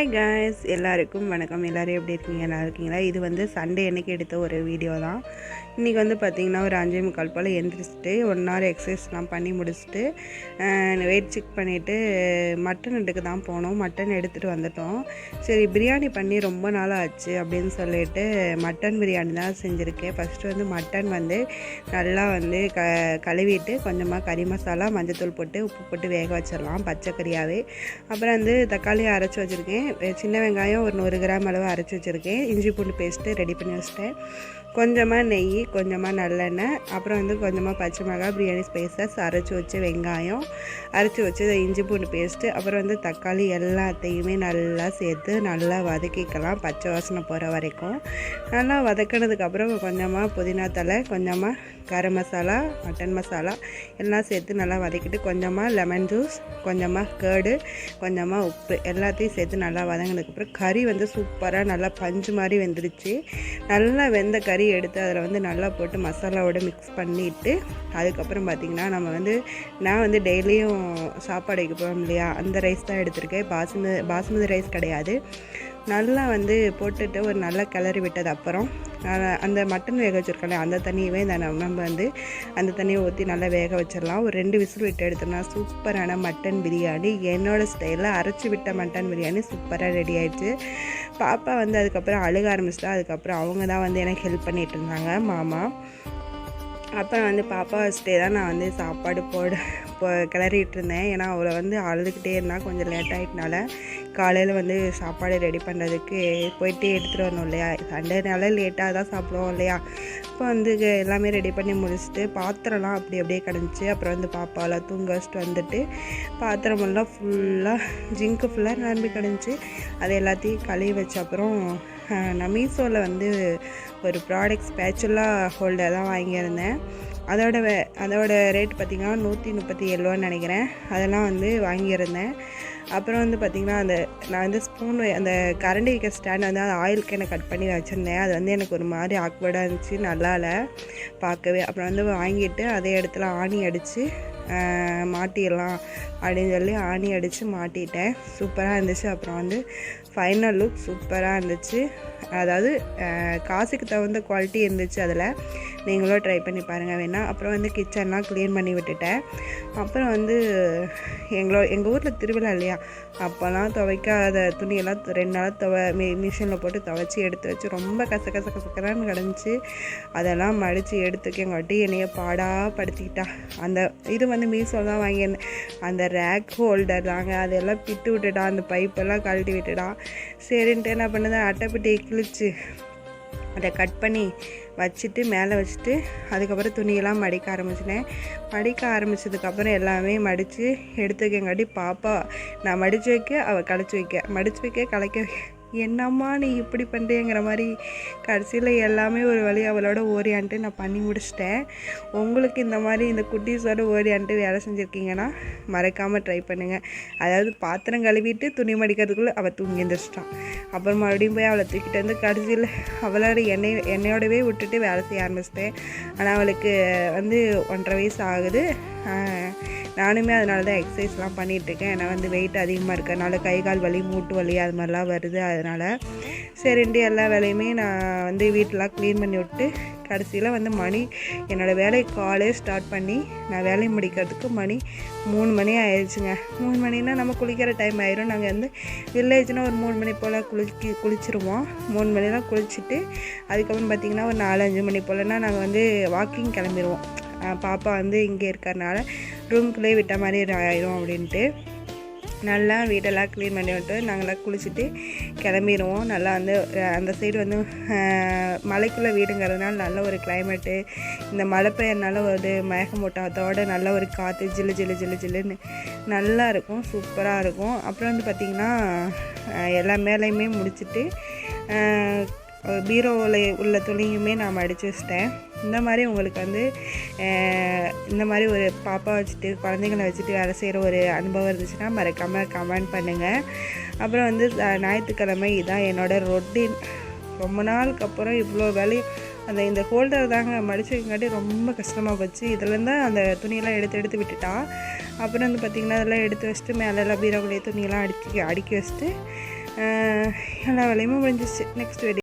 Hi guys எல்லாருக்கும் வணக்கம். எல்லோரும் எப்படி இருக்கீங்க? நல்லா இருக்கீங்களா? இது வந்து சண்டே அன்னைக்கு எடுத்த ஒரு வீடியோ தான். இன்றைக்கி வந்து பார்த்திங்கன்னா ஒரு அஞ்சே முக்கால் போல் எழுந்திரிச்சிட்டு ஒன் ஹவர் எக்ஸசைஸ்லாம் பண்ணி முடிச்சுட்டு வெயிட் செக் பண்ணிவிட்டு மட்டன் எடுக்க தான் போனோம். மட்டன் எடுத்துகிட்டு வந்துட்டோம். சரி பிரியாணி பண்ணி ரொம்ப நாள் ஆச்சு அப்படின்னு சொல்லிட்டு மட்டன் பிரியாணி தான் செஞ்சுருக்கேன். ஃபஸ்ட்டு வந்து மட்டன் வந்து நல்லா வந்து க கழுவிட்டு கொஞ்சமாக கறி மசாலா மஞ்சத்தூள் போட்டு உப்பு போட்டு வேக வச்சிடலாம் பச்சைக்கறியாகவே அப்புறம் வந்து தக்காளி அரைச்சி வச்சுருக்கேன். சின்ன வெங்காயம் ஒரு நூறு கிராம் அளவு அரைச்சி வச்சுருக்கேன். இஞ்சி பூண்டு பேஸ்ட்டு ரெடி பண்ணி வச்சிட்டேன். கொஞ்சமாக நெய் கொஞ்சமாக நல்லெண்ணெய் அப்புறம் வந்து கொஞ்சமாக பச்சை மிளகாய் பிரியாணி ஸ்பைசஸ் அரைச்சி வச்ச வெங்காயம் அரைச்சி வச்சு இஞ்சி பூண்டு பேஸ்ட்டு அப்புறம் வந்து தக்காளி எல்லாத்தையுமே நல்லா சேர்த்து நல்லா வதக்கிக்கலாம் பச்சை வாசனை போகிற வரைக்கும். நல்லா வதக்கினதுக்கப்புறம் கொஞ்சமாக புதினா தலை கொஞ்சமாக கரம் மசாலா மட்டன் மசாலா எல்லாம் சேர்த்து நல்லா வதக்கிட்டு கொஞ்சமாக லெமன் ஜூஸ் கொஞ்சமாக கேர்டு கொஞ்சமாக உப்பு எல்லாத்தையும் சேர்த்து நல்லா வதங்கினதுக்கப்புறம் கறி வந்து சூப்பராக நல்லா பஞ்சு மாதிரி வெந்துருச்சு. நல்லா வெந்த கறி எடுத்து அதில் வந்து நல்லா போட்டு மசாலாவோட மிக்ஸ் பண்ணிவிட்டு அதுக்கப்புறம் பார்த்திங்கன்னா நம்ம வந்து நான் வந்து டெய்லியும் சாப்பாடு வைக்க போகிறோம் இல்லையா? அந்த ரைஸ் தான் எடுத்திருக்கேன். பாசுமதி பாசுமதி ரைஸ் கிடையாது. நல்லா வந்து போட்டுட்டு ஒரு நல்லா கிளறி விட்டது அப்புறம் அந்த மட்டன் வேக வச்சுருக்கோம்ல அந்த தண்ணியவே இந்த நம்ம வந்து அந்த தண்ணியை ஊற்றி நல்லா வேக வச்சிடலாம் ஒரு ரெண்டு விசில் விட்டு எடுத்தோம்னா சூப்பரான மட்டன் பிரியாணி. என்னோடய ஸ்டைலில் அரைச்சி விட்ட மட்டன் பிரியாணி சூப்பராக ரெடி ஆயிடுச்சு. பாப்பா வந்து அதுக்கப்புறம் அழுக ஆரம்பிச்சிட்டா அதுக்கப்புறம் அவங்க தான் வந்து எனக்கு ஹெல்ப் பண்ணிகிட்டு இருந்தாங்க மாமா. அப்போ வந்து பாப்பா வச்சுட்டே தான் நான் வந்து சாப்பாடு போட இப்போ கிளறிட்டு இருந்தேன். ஏன்னா அவளை வந்து அழுதுகிட்டே இருந்தால் கொஞ்சம் லேட் ஆகிட்டனால காலையில் வந்து சாப்பாடு ரெடி பண்ணுறதுக்கு போயிட்டு எடுத்துகிட்டு வரணும் இல்லையா? சண்டேனால லேட்டாக தான் சாப்பிடுவோம் இல்லையா? இப்போ வந்து எல்லாமே ரெடி பண்ணி முடிச்சுட்டு பாத்திரம்லாம் அப்படி அப்படியே கிடந்துச்சு. அப்புறம் வந்து பாப்பாலாம் தூங்க வச்சுட்டு வந்துட்டு பாத்திரமெல்லாம் ஃபுல்லாக ஜிங்க்கு ஃபுல்லாக நிரம்பி கிடந்துச்சு. அது எல்லாத்தையும் கழுவி வச்ச அப்புறம் நான் மீஷோவில் வந்து ஒரு ப்ராடக்ட் ஸ்பேச்சுலா ஹோல்டர் தான் வாங்கியிருந்தேன். அதோட வே அதோட ரேட் பார்த்திங்கன்னா நூற்றி முப்பத்தி ஏழுவான்னு நினைக்கிறேன். அதெல்லாம் வந்து வாங்கியிருந்தேன். அப்புறம் வந்து பார்த்திங்கன்னா அந்த நான் வந்து ஸ்பூன் அந்த கரண்டி வைக்க ஸ்டாண்ட் வந்து அந்த ஆயில் கேனை கட் பண்ணி வச்சுருந்தேன். அது வந்து எனக்கு ஒரு மாதிரி ஆக்வர்டாக இருந்துச்சு. நல்லா இல்லை பார்க்கவே அப்புறம் வந்து வாங்கிட்டு அதே இடத்துல ஆணி அடித்து மாட்டிடலாம் அப்படின்னு சொல்லி ஆணி அடித்து மாட்டிட்டேன். சூப்பராக இருந்துச்சு. அப்புறம் வந்து ஃபைனல் லுக் சூப்பராக இருந்துச்சு. அதாவது காசுக்கு தகுந்த குவாலிட்டி இருந்துச்சு அதில். நீங்களும் ட்ரை பண்ணி பாருங்கள் வேணால் அப்புறம் வந்து கிச்சன்லாம் க்ளீன் பண்ணி விட்டுட்டேன். அப்புறம் வந்து எங்களோ எங்கள் ஊரில் திருவிழா இல்லையா? அப்போல்லாம் துவைக்காத துணியெல்லாம் ரெண்டு நாளாக துவ மி மிஷினில் போட்டு துவைச்சி எடுத்து வச்சு ரொம்ப கச கச கசக்கரான்னு கிடந்துச்சு. அதெல்லாம் மடித்து எடுத்துக்கங்காட்டி என்னைய பாடாக படுத்திக்கிட்டா அந்த இது வந்து மீசோ தான் வாங்கியிருந்தேன். அந்த ரேக் ஹோல்டர் தாங்க அதெல்லாம் பிட்டு விட்டுட்டா அந்த பைப்பெல்லாம் கழட்டி விட்டுடா சரின்ட்டு என்ன பண்ணுது அட்டைப்பட்டி கிழிச்சு அதை கட் பண்ணி வச்சுட்டு மேலே வச்சுட்டு அதுக்கப்புறம் துணியெல்லாம் மடிக்க ஆரம்பிச்சிட்டேன். மடிக்க ஆரம்பித்ததுக்கப்புறம் எல்லாமே மடித்து எடுத்துக்கங்காட்டி பாப்பா நான் மடித்து வைக்க அவள் களைச்சி வைக்க. மடித்து வைக்க கலைக்க வைக்க. என்னம்மா நீ இப்படி பண்ணுறேங்கிற மாதிரி கடைசியில் எல்லாமே ஒரு வழி அவளோட ஓரியான்ட்டு நான் பண்ணி முடிச்சிட்டேன். உங்களுக்கு இந்த மாதிரி இந்த குட்டீஸோட ஓரியான்ட்டு வேலை செஞ்சுருக்கீங்கன்னா மறக்காமல் ட்ரை பண்ணுங்கள் அதாவது பாத்திரம் கழுவிட்டு துணி மடிக்கிறதுக்குள்ளே அவள் தூங்கி எழுந்திரிச்சிட்டான் அப்புறம் மறுபடியும் போய் அவளை தூக்கிட்டு வந்து கடைசியில் அவளோட எண்ணெய் என்னையோடவே விட்டுட்டு வேலை செய்ய ஆரம்பிச்சிட்டேன். ஆனால் அவளுக்கு வந்து ஒன்றரை வயசு ஆகுது. நானுமே அதனால தான் எக்ஸசைஸ்லாம் பண்ணிகிட்ருக்கேன் ஏன்னா வந்து வெயிட் அதிகமாக இருக்கிறனால கை கால் வலி மூட்டு வலி அது மாதிரிலாம் வருது. அதனால் சரிண்டு எல்லா வேலையுமே நான் வந்து வீட்டெலாம் க்ளீன் பண்ணி விட்டு கடைசியில் வந்து மணி என்னோடய வேலை காலே ஸ்டார்ட் பண்ணி நான் வேலையை முடிக்கிறதுக்கு மணி மூணு மணி ஆயிடுச்சுங்க மூணு மணினா நம்ம குளிக்கிற டைம் ஆயிரும். நாங்கள் வந்து வில்லேஜ்னால் ஒரு மூணு மணி போல் குளிக்கி குளிச்சிருவோம். மூணு மணிலாம் குளிச்சுட்டு அதுக்கப்புறம் பார்த்திங்கன்னா ஒரு நாலு அஞ்சு மணி போலன்னா நாங்கள் வந்து வாக்கிங் கிளம்பிடுவோம் பாப்பா வந்து இங்கே இருக்கிறனால ரூம்குள்ளேயே விட்ட மாதிரி ஆயிரும் அப்படின்ட்டு. நல்லா வீடெல்லாம் க்ளீன் பண்ணி விட்டு நாங்களாம் குளிச்சுட்டு கிளம்பிடுவோம். நல்லா வந்து அந்த சைடு வந்து மலைக்குள்ளே வீடுங்கிறதுனால நல்ல ஒரு கிளைமேட்டு இந்த மழை பெய்யறனால ஒரு மேகமூட்டத்தோடு நல்ல ஒரு காற்று ஜில்லு ஜில்லு ஜில்லு ஜில்லுன்னு நல்லா இருக்கும் சூப்பராக இருக்கும். அப்புறம் வந்து பார்த்திங்கன்னா எல்லா மேலேயுமே முடிச்சுட்டு பீரோவில் உள்ள துணியுமே நான் மடித்து வச்சிட்டேன். இந்த மாதிரி உங்களுக்கு வந்து இந்த மாதிரி ஒரு பாப்பா வச்சுட்டு குழந்தைங்கள வச்சுட்டு வேலை செய்கிற ஒரு அனுபவம் இருந்துச்சுன்னா மறக்காமல் கமெண்ட் பண்ணுங்கள் அப்புறம் வந்து ஞாயிற்றுக்கிழமை இதான் என்னோடய ரொட்டீன் ரொம்ப நாளுக்கு அப்புறம் இவ்வளோ வேலையும் அந்த இந்த ஹோல்டர் தாங்க மடிச்சு வைக்காட்டி ரொம்ப கஷ்டமாக போச்சு. இதுலேருந்து அந்த துணியெல்லாம் எடுத்து எடுத்து விட்டுட்டா. அப்புறம் வந்து பார்த்திங்கன்னா அதெல்லாம் எடுத்து வச்சுட்டு மேலெல்லாம் பீரோக்குள்ளேயே துணியெல்லாம் அடிச்சு அடுக்கி வச்சுட்டு எல்லா வேலையுமே முடிஞ்சிச்சு நெக்ஸ்ட் வீடியோ